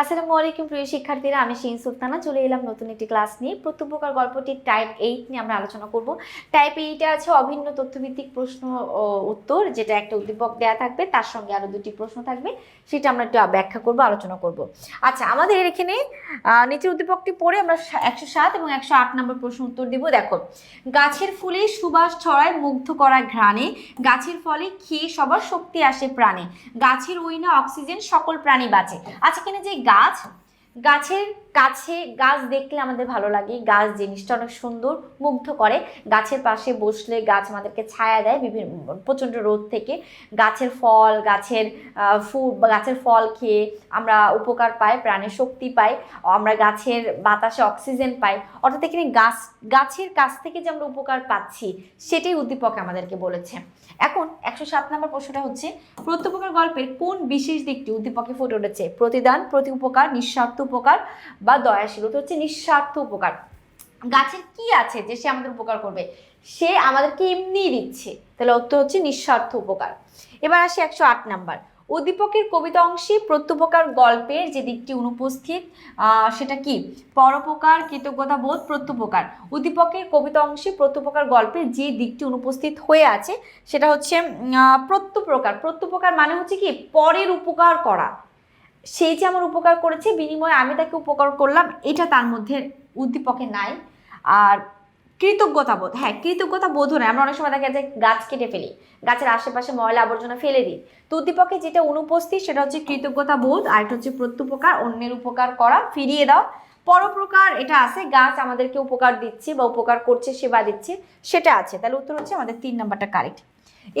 আসসালামু আলাইকুম প্রিয় শিক্ষার্থীরা, আমি শিন সুলতানা। চলে এলাম নতুন একটি ক্লাস নিয়ে। প্রত্যুপকার গল্পটি টাইপ এইট নিয়ে আমরা আলোচনা করব। টাইপ এইটে আছে অভিন্ন তথ্যভিত্তিক প্রশ্ন ও উত্তর, যেটা একটা উদ্দীপক দেয়া থাকবে। তার সঙ্গে আরও দুটি প্রশ্ন থাকবে। সেটা আমরা একটু ব্যাখ্যা করব, আলোচনা করব। আচ্ছা আমাদের এখানে নিচের উদ্দীপকটি পড়ে আমরা একশো সাত এবং একশো আট নম্বর প্রশ্ন উত্তর দিব। দেখো, গাছের ফুলে সুবাস ছড়ায় মুগ্ধ করা ঘ্রাণে, গাছের ফলে খেয়ে সবার শক্তি আসে প্রাণে। গাছের উইনা অক্সিজেন সকল প্রাণী বাঁচে। আচ্ছা এখানে যে গাছ গাছের কাছে গাছ দেখলে আমাদের ভালো লাগে। গাছ জিনিসটা অনেক সুন্দর, মুগ্ধ করে। গাছের পাশে বসলে গাছ আমাদেরকে ছায়া দেয় বিভিন্ন প্রচণ্ড রোদ থেকে। গাছের ফল, গাছের ফুল, বা গাছের ফল খেয়ে আমরা উপকার পাই, প্রাণের শক্তি পাই, আমরা গাছের বাতাসে অক্সিজেন পাই। অর্থাৎ এখানে গাছ, গাছের কাছ থেকে যে আমরা উপকার পাচ্ছি, সেটাই উদ্দীপক আমাদেরকে বলেছে। এখন একশো সাত নম্বর প্রশ্নটা হচ্ছে, প্রত্যুপকার গল্পের কোন বিশেষ দিকটি উদ্দীপকে ফুটে উঠেছে? প্রতিদান, প্রতি উপকার, নিঃস্বার্থ উপকার বা দয়াশীলতা হচ্ছে নিঃস্বার্থ উপকার। গাছের কি আছে যে সে আমাদের উপকার করবে? সে আমাদেরকে এমনিই দিচ্ছে। তাহলে উত্তর হচ্ছে নিঃস্বার্থ উপকার। এবার আসি একশো আট নাম্বার। উদ্দীপকের কবিতা অংশে প্রত্যুপকার গল্পের যে দিকটি অনুপস্থিত সেটা কি? পরোপকার, কৃতজ্ঞতা বোধ, প্রত্যুপকার। উদ্দীপকের কবিতা অংশে প্রত্যুপকার গল্পের যে দিকটি অনুপস্থিত হয়ে আছে, সেটা হচ্ছে প্রত্যুপ্রকার প্রত্যুপকার মানে হচ্ছে কি? পরের উপকার করা। সেই যে আমার উপকার করেছে, বিনিময়ে আমি তাকে উপকার করলাম, এটা তার মধ্যে উদ্দীপকে নাই। আর কৃতজ্ঞতা বোধ হ্যাঁ কৃতজ্ঞতা বোধ নয় আমরা অনেক সময় দেখা যায় গাছ কেটে ফেলি, গাছের আশেপাশে ময়লা আবর্জনা ফেলে দিই। তো উদ্দীপকে যেটা অনুপস্থিত, সেটা হচ্ছে কৃতজ্ঞতা বোধ, আর এটা হচ্ছে প্রত্যুপকার, অন্যের উপকার করা, ফিরিয়ে দাও। পরোপকার এটা আছে, গাছ আমাদেরকে উপকার দিচ্ছে বা উপকার করছে, সেবা দিচ্ছে, সেটা আছে। তাহলে উত্তর হচ্ছে আমাদের তিন নাম্বারটা কারেক্ট।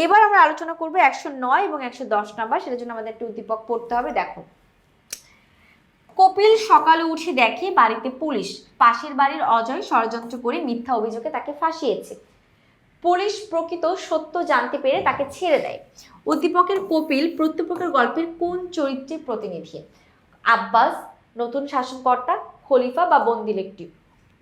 এবার আমরা আলোচনা করব একশো নয় এবং একশো দশ নাম্বার, সেটার জন্য আমাদের একটু উদ্দীপক পড়তে হবে, দেখো। কপিল সকালে উঠে দেখে বাড়িতে পুলিশ। পাশের বাড়ির অজয় ষড়যন্ত্র করে মিথ্যা অভিযোগে তাকে ফাঁসিয়েছে। পুলিশ প্রকৃত সত্য জানতে পেরে তাকে ছেড়ে দেয়। উদ্দীপকের কপিল প্রত্যেপকের গল্পের কোন চরিত্রের প্রতিনিধি? আব্বাস, নতুন শাসনকর্তা, খলিফা বা বন্দি লোকটি?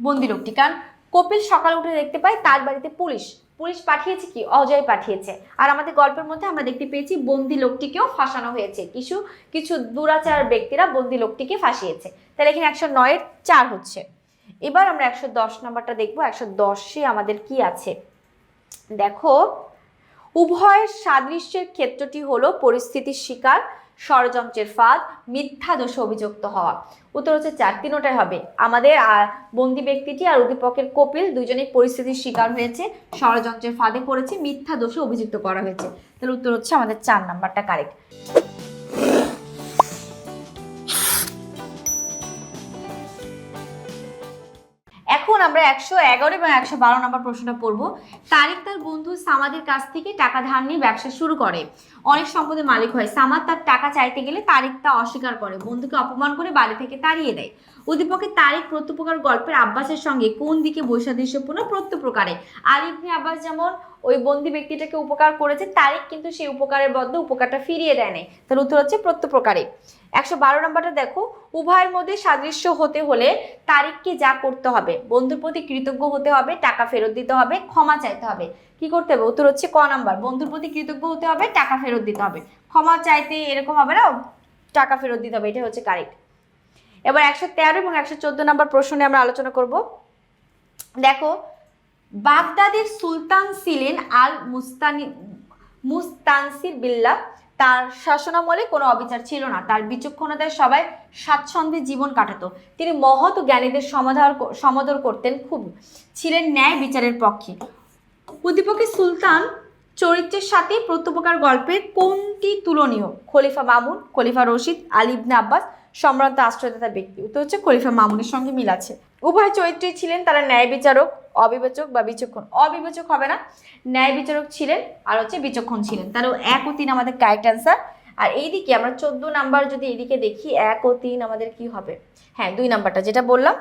বন্দি লোকটি, কারণ কপিল সকালে উঠে দেখতে পায় তার বাড়িতে পুলিশ। পুলিশ পাঠিয়েছে কি? অজয় পাঠিয়েছে। আর আমাদের গল্পের মধ্যে আমরা দেখতে পেয়েছি, বন্দি লোকটিকেও ফাঁসানো হয়েছে। কিছু কিছু দুরাচার ব্যক্তিরা বন্দি লোকটিকে ফাঁসিয়েছে। তাহলে এখানে একশো নয়ের চার হচ্ছে। এবার আমরা একশো দশ নাম্বারটা দেখব, একশো দশে আমাদের কি আছে? দেখো, উভয়ের সাদৃশ্যের ক্ষেত্রটি হলো পরিস্থিতির শিকার ষড়যন্ত্রের ফাঁদ, মিথ্যা দোষে অভিযুক্ত হওয়া। উত্তর হচ্ছে চার তিনোটাই হবে। আমাদের বন্দি ব্যক্তিটি আর উদ্দীপকের কপিল দুজনেই পরিস্থিতির শিকার হয়েছে, ষড়যন্ত্রের ফাঁদে পড়েছে, মিথ্যা দোষে অভিযুক্ত করা হয়েছে। তাহলে উত্তর হচ্ছে আমাদের চার নাম্বারটা কারেক্ট এখন আমরা একশো এগারো এবং একশো বারো নম্বর প্রশ্নটা পড়ব। তারিক তার বন্ধু সামাদের কাছ থেকে টাকা ধার নিয়ে ব্যবসা শুরু করে। অনেক সম্পদের মালিক হয়। সামাদ তার টাকা চাইতে গেলে তারিক তা অস্বীকার করে, বন্ধুকে অপমান করে বাড়ি থেকে তাড়িয়ে দেয়। উদ্দীপকের তারিক প্রত্যুপকার গল্পের আব্বাসের সঙ্গে কোন দিকে বৈসাদৃশ্যপূর্ণ প্রত্যুপ্রকারে আলিবনে আব্বাস যেমন ওই বন্দি ব্যক্তিটাকে উপকার করেছে, তারিক কিন্তু সেই উপকারের বদলে উপকারটা ফিরিয়ে দেয় নাই। তার উত্তর হচ্ছে প্রত্যুপ্রকারে একশো বারো নম্বরটা দেখো, উভয়ের মধ্যে সাদৃশ্য হতে হলে তারিখকে যা করতে হবে, বন্ধুর প্রতি কৃতজ্ঞ হতে হবে, টাকা ফেরত দিতে হবে, ক্ষমা চাইতে হবে। কি করতে হবে? উত্তর হচ্ছে ক নাম্বার। বন্ধুর প্রতি কৃতজ্ঞ হতে হবে, টাকা ফেরত দিতে হবে। ক্ষমা চাইতে এরকম হবে না, টাকা ফেরত দিতে হবে এটা হচ্ছে কারেক্ট এবার একশো তেরো এবং একশো চোদ্দ নাম্বার প্রশ্ন আমরা আলোচনা করব। দেখো, বাগদাদের সুলতান ছিলেন আল মুস্তানি, মুস্তানসির বিল্লা তার শাসনামলে কোনো অবিচার ছিল না। তার বিচক্ষণতায় সবাই স্বাচ্ছন্দ্যে জীবন কাটাতো। তিনি মহৎ জ্ঞানীদের সমাধার সমাদর করতেন খুব। ছিলেন ন্যায় বিচারের পক্ষে। উদ্দীপকের সুলতান চরিত্রের সাথে প্রত্যপকার গল্পের কোনটি তুলনীয়? খলিফা মামুন, খলিফা রশিদ, আলী ইবনে আব্বাস, সম্ভ্রান্ত আশ্রয়দাতা ব্যক্তি। উত্তর হচ্ছে খলিফা মামুনের সঙ্গে মিল আছে। উভয় চরিত্রই ছিলেন তারা ন্যায় বিচারক, অবিবেচক বা বিচক্ষণ। অবিবেচক হবে না, ন্যায় বিচারক ছিলেন আর হচ্ছে বিচক্ষণ ছিলেন। তাহলে এক ও তিন আমাদের কারেক্ট অ্যান্সার আর এইদিকে আমরা চোদ্দ নাম্বার যদি এইদিকে দেখি, এক ও তিন আমাদের কি হবে? হ্যাঁ দুই নাম্বারটা যেটা বললাম,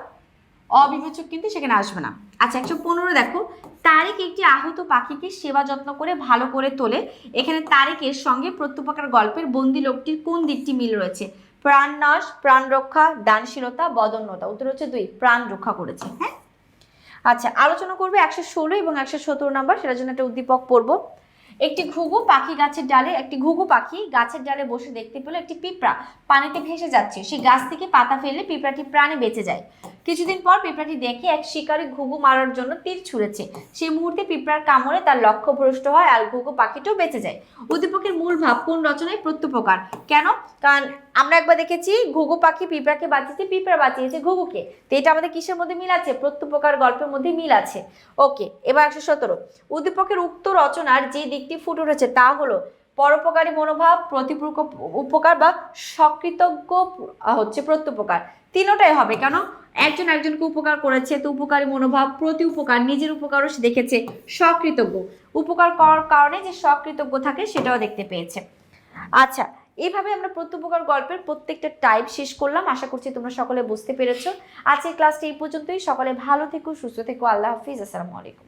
অবিবেচক কিন্তু সেখানে আসবে না। আচ্ছা একশো পনেরো দেখো। তারিক একটি আহত পাখিকে সেবা যত্ন করে ভালো করে তোলে। এখানে তারিকের সঙ্গে প্রত্যুপাকার গল্পের বন্দি লোকটির কোন দিকটি মিল রয়েছে? প্রাণ নাশ, প্রাণ রক্ষা, দানশীলতা, বদন্যতা। উত্তর হচ্ছে দুই, প্রাণ রক্ষা করেছে। হ্যাঁ? আচ্ছা আলোচনা করবে একশো ষোলো এবং একশো সতেরো নাম্বার। সেটার জন্য একটা উদ্দীপক পড়ব। একটি ঘুঘু পাখি গাছের ডালে, একটি ঘুঘু পাখি গাছের ডালে বসে দেখতে পেল একটি পিঁপড়া পানিতে ভেসে যাচ্ছে। সেই গাছ থেকে পাতা ফেললে পিঁপড়াটি প্রাণে বেঁচে যায়। কিছুদিন পর পিঁপড়াটি দেখে এক শিকারী ঘুঘু মারার জন্য তীর ছুঁড়েছে। সেই মুহূর্তে পিঁপড়ার কামড়ে তার লক্ষ্য ভ্রষ্ট হয় আর ঘুঘু পাখিটাও বেঁচে যায়। উদ্দীপকের মূল ভাব কোন রচনায় প্রত্যুপকার। কেন? কারণ আমরা একবার দেখেছি ঘুঘু পাখি, পিঁপড়াকে বাঁচিয়েছে, পিঁপড়া বাঁচিয়েছে ঘুঘুকে। তো এটা আমাদের কিসের মধ্যে মিল আছে? প্রত্যুপকার গল্পের মধ্যে মিল আছে। ওকে, এবার একশো সতেরো। উদ্দীপকের উক্ত রচনার যে দিকটি ফুটে উঠেছে তা হলো পরোপকারী মনোভাব প্রতিপুক উপকার বা সকৃতজ্ঞ হচ্ছে প্রত্যুপকার। তিনোটাই হবে কেন? একজন একজনকে উপকার করেছে, তো উপকারী মনোভাব, প্রতি উপকার, নিজের উপকারও সে দেখেছে সকৃতজ্ঞ উপকার করার কারণে যে সকৃতজ্ঞ থাকে সেটাও দেখতে পেয়েছে। আচ্ছা এইভাবে আমরা প্রত্যুপকার গল্পের প্রত্যেকটা টাইপ শেষ করলাম। আশা করছি তোমরা সকলে বুঝতে পেরেছ। আজকের ক্লাসটি এই পর্যন্তই। সকলে ভালো থেকো, সুস্থ থেকো। আল্লাহ হাফিজ। আসসালামু আলাইকুম।